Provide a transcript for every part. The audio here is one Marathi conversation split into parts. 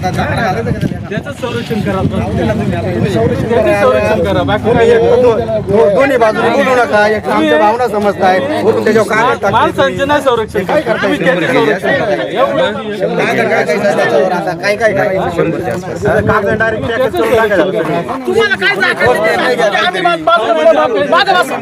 tá, tá, tá, tá, त्याचं करा. संरक्षण करा बाकी तुम्ही काही एक दो- दो- दोन्ही बाजूने बोलू नका. एक आमच्या भावना समजताय वरून त्याच्यावर काय संरक्षण. काय करताय तुम्ही त्याचं संरक्षण करा. एवढं काय काय काय काय त्याच्यावर आता काय काय करायचं? आता कागद डायरेक्ट तुम्हाला काय जागा आम्ही माग- मागं- मागं बसा.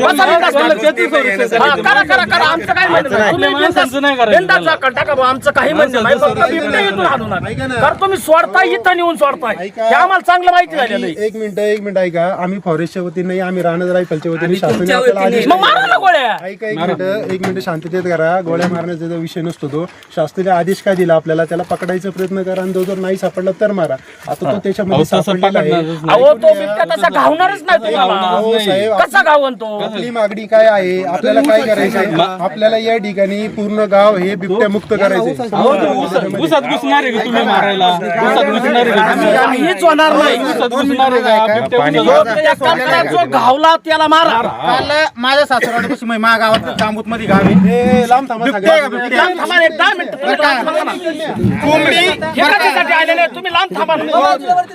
बसा बिनधास्त. त्याचं संरक्षण करा. हा, करा करा करा. आमचं काय म्हणणं नाही. तुम्ही आपल्या माणसांचं नाही करायचं. बिनधास्त जागा टाका बुवा, आमचं काही म्हणणं नाही. फक्त बिबटे इथून हाणू नका. तर तुम्ही इथं नेऊन सोडताय. हे आम्हाला चांगलं माहिती झालेलं आहे. एक मिनिट एक मिनिट ऐका. आम्ही फॉरेस्टच्या वतीने आम्ही राहणार रायफलच्या वतीने शासनाने आपल्याला आदेश मग मारा ना गोळ्या. ऐका एक मिनिट एक मिनिट शांततेत करा. गोळ्या मारण्याचा जो विषय नसतो तो. शास्त्रीय आदेश काय दिला आपल्याला? त्याला पकडायचा प्रयत्न करा आणि तो जर नाही सापडला तर मारा. आता तो त्याच्यामध्ये सापडलेला आहे. पकडणारच नाही. अहो तो बिबट्या तसा घावणारच नाही तुम्हाला. अहो, साहेब कसा घावन तो? आपली मागणी काय आहे? आपल्याला काय करायचं आहे? आपल्याला या ठिकाणी पूर्ण गाव हे बिबट्या मुक्त करायचे ऊसात घुसणार आहे. का तुम्ही मारायला ऊसात घुसणार आहे का तुम्ही? काहीच होणार नाही कल्पना जो घावला त्याला मारा काल माझ्या सासरवाडीपासून मा गावात कांबूत मध्ये गाव आहे लांब थांबा सगळ्या. लांब थांबा एक दहा मिनिटं. तुम्ही लांब थांबा ना. कोंबडी आलेले आहे? तुम्ही लांब थांबा ना.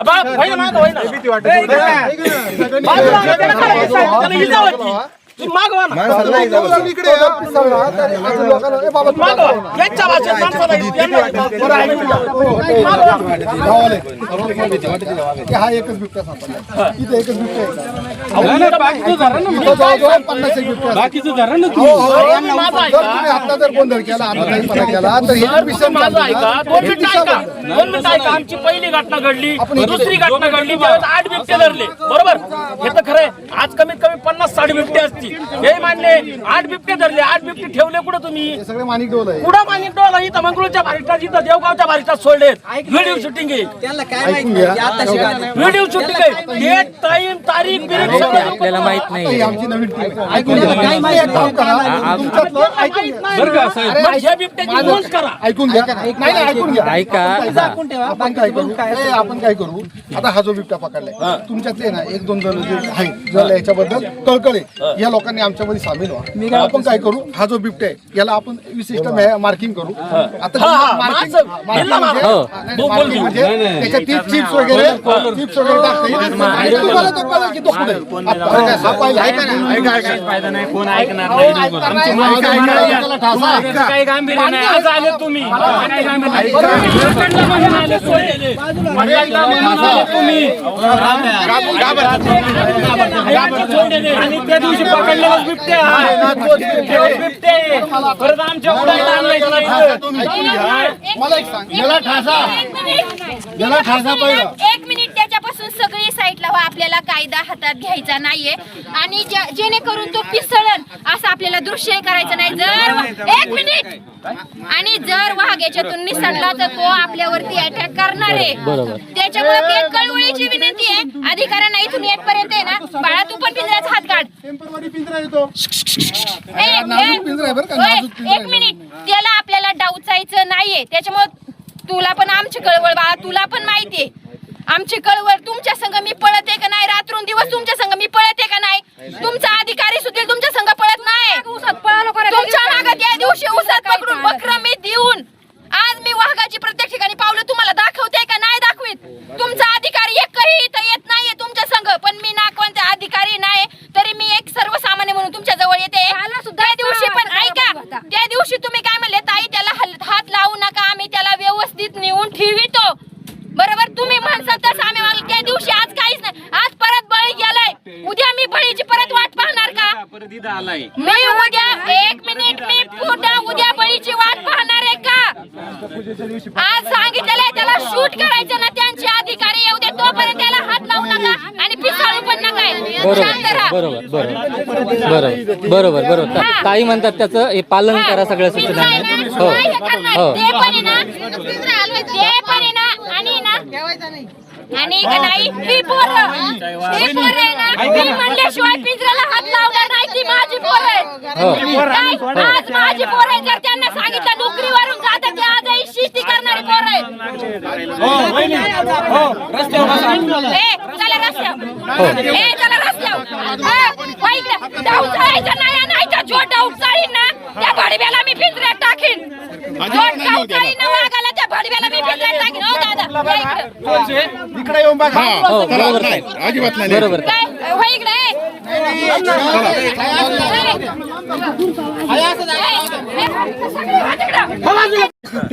बा, होय ना, मागं, होय ना. बाजूला आणा, त्याला काय आहे, साहेब? त्याला इजा होती. तुम्ही मागवा ना. मागवा. यांच्या भाषेत माणसाला यांना- बरं, ऐकून घ्या. मागवा. हा एकच बिबट्या सापडला इथे एकच बिबट्या आहे. नाही, नाही, बाकीचं धरा ना मग. इथं जवळजवळ पन्नास एक बिबट्या असतात. बाकीचं धरा ना हो, तुम्ही हो, अरे, यांना माझं जर ऐका. तुम्ही आता जर गोंधळ केला आता काही फरक केला तर हे सर, विषय माझं ऐका दोन मिनिटं ऐका दोन मिनिटं ऐका आमची पहिली घटना घडली दुसरी घटना घडली त्यावेळेस आठ बिबटे धरले बरोबर हे तर खरंय आज कमीत कमी पन्नास साठ बिबटे असतील हे मानले आठ बिबटे धरले आठ बिबटे ठेवले कुठं तुम्ही? हे सगळे माणिक डोल आहे कुठं मानिक डोला इथं मंगळूरच्या भारीटात इथं देवगावच्या भारीटात सोडले व्हिडिओ शूटिंग आहे. ऐकून घ्या. व्हिडिओ शूटिंग आहे. डेट टाइम तारीख बिरीख सगळं आपल्याला माहीत नाही. ही आमची नवीन टीम आहे. ऐकून घ्या. तुम्ही एक काम करा. तुमच्यातलं ऐकून घ्या. बरं का साहेब? मग ह्या बिबट्याची नोंद करा. ऐकून घ्या. नाही नाही ऐकून घ्या. ऐका. हा. आपण काय करू? ए, आपण काय करू? आता हा जो बिबट्या पकडलाय तुमच्यातले ना एक दोन जण जे आहेत जर याच्याबद्दल कळकळे या लोकांनी आमच्यामध्ये सामील व्हा आपण काय करू हा जो बिबट्या आहे याला आपण विशिष्ट मार्किंग करू आता हा, हा, म्हणजे- हो. म्हणजे ती चिप्स वगैरे चिप्स वगैरे टाकते तुम्हाला कळेल की तो कुठे. हा, हा पाहिला. ऐका ऐकणार नाही. आज आले तुम्ही आणि त्या दिवशी पकडलेला बिबट्या. हे. बिबटे परत आमच्या उडायला आणायचं नाही. मला एक सांग. याला ठासा याला ठासा पहिला त्याच्यापासून सगळी साईडला व्हा आपल्याला कायदा हातात घ्यायचा नाहीये. आणि जे- जेणेकरून तो पिसळण असं आपल्याला दृश्य करायचं नाही. जर एक मिनिट आणि जर वाघ याच्यातून निसटला तर तो आपल्यावरती अटॅक करणार आहे. त्याच्यामुळे एक कळवळीची विनंती आहे. अधिकाऱ्यांना इथून येतपर्यंत आहे ना बाळा तू पण पिंजऱ्याचा हात काढ. टेम्परवारी पिंजरा येतो ए, नाजूक ए, पिंजरा आहे बरं का, होय, नाजूक पिंजरा एक मिनिट त्याला आपल्याला डावचायचं नाहीये. त्याच्यामुळे तुला पण आमची कळवळ बाळा तुला पण माहितीये. आमची कळवळ तुमच्या संघ मी पळते का नाही? रात्रून दिवस तुमच्या संघ मी पळते का नाही तुमचा अधिकारी सुद्धा तुमच्या संघ पळत नाही तुमच्या मागे त्या दिवशी उसात पकडून बकर मी देऊन आज मी वाघाची प्रत्येक ठिकाणी पावलं तुम्हाला दाखवते का नाही दाखवीत तुमचा अधिकारी एकही इथं येत नाहीये तुमच्या संघ पण मी नागवंत अधिकारी नाही तरी मी एक सर्वसामान्य म्हणून तुमच्या जवळ येते त्या दिवशी पण ऐका त्या दिवशी तुम्ही काय म्हणले ताई त्याला हल- हात लावू नका आम्ही त्याला व्यवस्थित नेऊन ठेवितो बरोबर तुम्ही म्हणसाल तसं आम्ही वागलो. त्या दिवशी आज काहीच नाही आज परत बळी गेलाय उद्या मी बळीची परत वाट पाहणार का मी उद्या एक उद्या बळीची वाट पाहणार आहे का? आज सांगितलेलं त्याला शूट करायचं ना त्यांचे अधिकारी येऊ दे तोपर्यंत त्याला हात लावू नका आणि पिसाळू पण नका. शांत राहा. बरोबर बरोबर बरोबर बरोबर ता- ताई म्हणतात त्याचं हे पालन करा सगळ्या सूचना हो हे. करणार? हो. ते पण आहे ना ते पण आहे ना आणि ना आणि का नाही ही पोरं. ही पोरं आहे ना मी म्हणल्याशिवाय पिंजऱ्याला हात लावणार ती माझी पोरं हो. आहे काय? आज माझी पोरं आहे जर त्यांना सांगितलं नोकरीवरून जातात ते आजही शेती करणारी पोरं आहेत. ए, चला रस्त्यावर. ए, चला रस्त्यावर. हा, वा इकडे डाव चाळायचा नाही नाही तर जो डाव चाळीन ना त्या भडव्याला मी पिंजऱ्यात टाकीन. जो डाव चाळीन ना वाघाला त्या भडव्याला मी पिंजऱ्यात टाकीन. हो दादा या इकडे. इकडे येऊन बघा हो. अजिबात नाही. बरोबर हो इकडे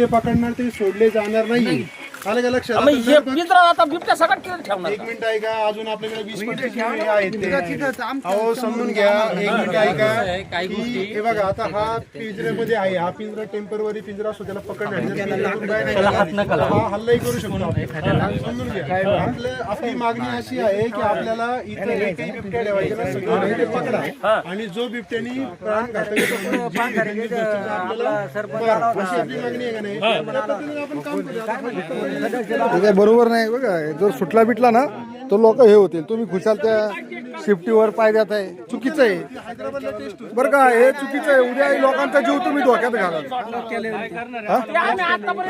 पकडणार ते सोडले जाणार नाही आलं का लक्षात मग हे पिंजरा आता बिबट्या सगळ्यात किती ठेवणार? एक मिनिट ऐका अजून आपल्याकडे वीस पंचवीस मिनिटं आहेत. ते. अहो समजून घ्या एक मिनिट ऐका की हे बघा आता हा पिंजऱ्यामध्ये आहे. हा पिंजरा टेंपररी पिंजरा असतो त्याला पकडण्यासाठी. हा हल्लाही करू शकतो आपण. समजून घ्या. आपलं आपली मागणी अशी आहे की आपल्याला इथं एकही बिबट्या ठेवायचे ना सगळं ते पकडा. आणि जो बिबट्यानी प्राण घातक आपल्याला बघा, अशी आपली मागणी आहे का नाही? त्या पद्धतीने आपण काम करूया. आपण ते काय बरोबर नाही बघा जर सुटला बिटला ना तर लोक हे होतील. तुम्ही खुशाल त्या शिफ्टीवर पाय देत आहे. चुकीचं आहे. बरं का हे चुकीचं आहे. उद्या लोकांचा जीव तुम्ही धोक्यात घाला.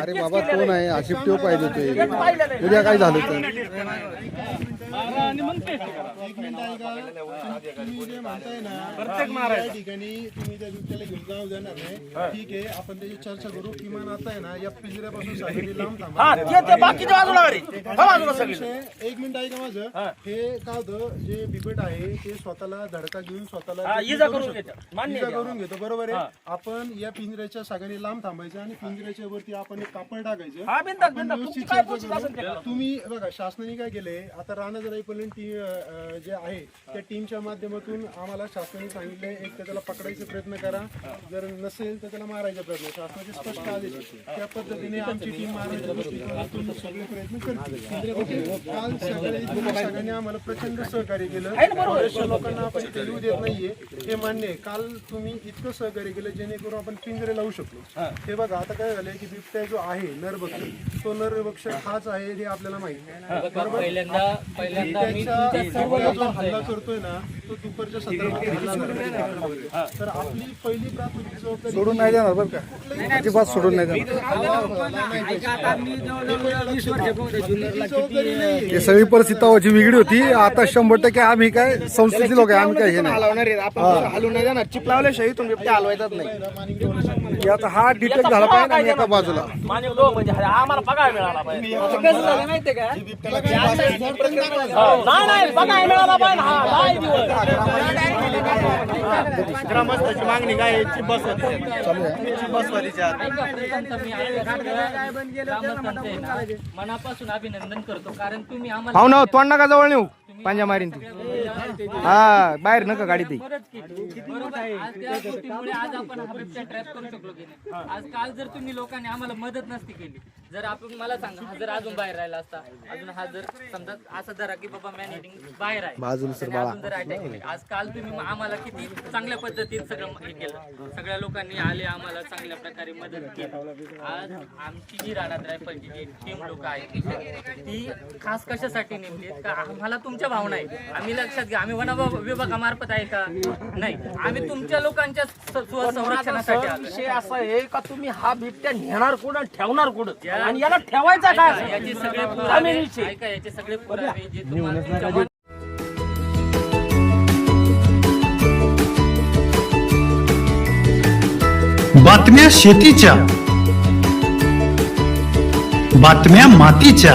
अरे बाबा तो नाही. हा शिफ्टीवर पाय देतोय. उद्या काय झालं तर? प्रत्येक ठिकाणी तुम्ही त्या बिबट्याला घेऊन जाऊ देणार नाही ठीक आहे आपण त्याची चर्चा करू. किमान आता आहे ना या पिंजऱ्यापासून साईडने लांब थांबा. हा बाकीच्या बाजूला एक मिनिट ऐका माझं? हे. काय होतं जे बिबट आहे ते स्वतःला धडका घेऊन स्वतःला हा, इजा करू करून घेतो. बरोबर आहे. आपण या पिंजऱ्याच्या सगळ्यांनी लांब थांबायचं आणि पिंजऱ्याच्या वरती आपण एक कापड टाकायचं. हा. तुम्ही बघा शासनाने काय केलंय? आता राणा जर टीम जे आहे त्या टीमच्या माध्यमातून आम्हाला शासनाने सांगितलंय एक तर त्याला पकडायचा प्रयत्न करा. जर नसेल तर त्याला मारायचा प्रयत्न. शासनाचे स्पष्ट आदेश. त्या पद्धतीने आमची टीम मारायच्या दृष्टिकोनातून सगळे प्रयत्न करते. काल सगळे सगळ्यांनी आम्हाला प्रचंड सहकार्य केलं. बऱ्याचशा लोकांना आपण इथे येऊ देत नाहीये. हे मान्य आहे. काल तुम्ही इतकं सहकार्य केलं जेणेकरून आपण पिंजरे लावू शकलो. हे बघा आता काय झालंय की बिबट्या जो आहे नरभक्षक तो नरभक्षक हाच आहे हे आपल्याला माहिती पहिल्यांदा पहिल्यांदा मी हल्ला करतोय ना तो दुपारच्या संदर्भात हल्ला करतोय. तर आपली पहिली प्राथमिक जबाबदारी सोडून नाही देणार बरं का? अजिबात सोडून नाही देणार. हे सगळी परिस्थिती तेव्हाची वेगळी होती. आता शंभर टक्के आम्ही काय संस्थेचे लोक आहे आम्ही काय हे नाही. हलवून नाही जाणार चिप लावल्याशिवाय इथून बिबट्या हलवायचाच नाही. की आता हा डिटेक्ट झाला पाहिजे आणि एका बाजूला. म्हणजे हा आम्हाला बघायला मिळाला पाहिजे. नाही नाही बघायला मिळाला पाहिजे हा नाही दिवस. ग्रामस्थाची मागणी काय आहे? चिप बसवा चिप बसवा तिच्यात ग्रामस्थांचं आहे ना, मनापासून अभिनंदन करतो कारण तुम्ही आम्हाला हो ना तोंड नका जवळ नेऊ. पांजा मारीन ती हा बाहेर नका गाडी ती. बरोबर आज त्या गोष्टीमुळे आज आपण हा बिबट्या ट्रॅप करू शकलो की नाही. आज काल जर तुम्ही लोकांनी आम्हाला मदत नसती केली जर आपण मला सांगा हा जर अजून बाहेर राहिला असता अजून हा जर समजा असं धरा की बाबा मॅन हिटिंग बाहेर आहे. त्याने अजून जर अटॅक केले आज काल तुम्ही मग आम्हाला किती चांगल्या पद्धतीत सगळं हे केलं. सगळ्या लोकांनी आले आम्हाला चांगल्या प्रकारे मदत केली. आज आमची जी राहणार रायफलची जी टीम लोक आहेत ती खास कशासाठी नेमली? का आम्हाला तुमच्या भावना आहेत. आम्ही लक्षात घ्या. आम्ही वन विभागामार्फत आहे का? नाही. आम्ही तुमच्या लोकांच्या स- स्व- संरक्षणासाठी विषय असा आहे का तुम्ही हा बिबट्या नेणार कुठं ठेवणार कुठं? आणि याला ठेवायचा काय याचे सगळे पुरावे. ऐका याचे सगळे पुरावे जे तुम्हाला तुमच्या मन- बातम्या शेतीच्या बातम्या मातीच्या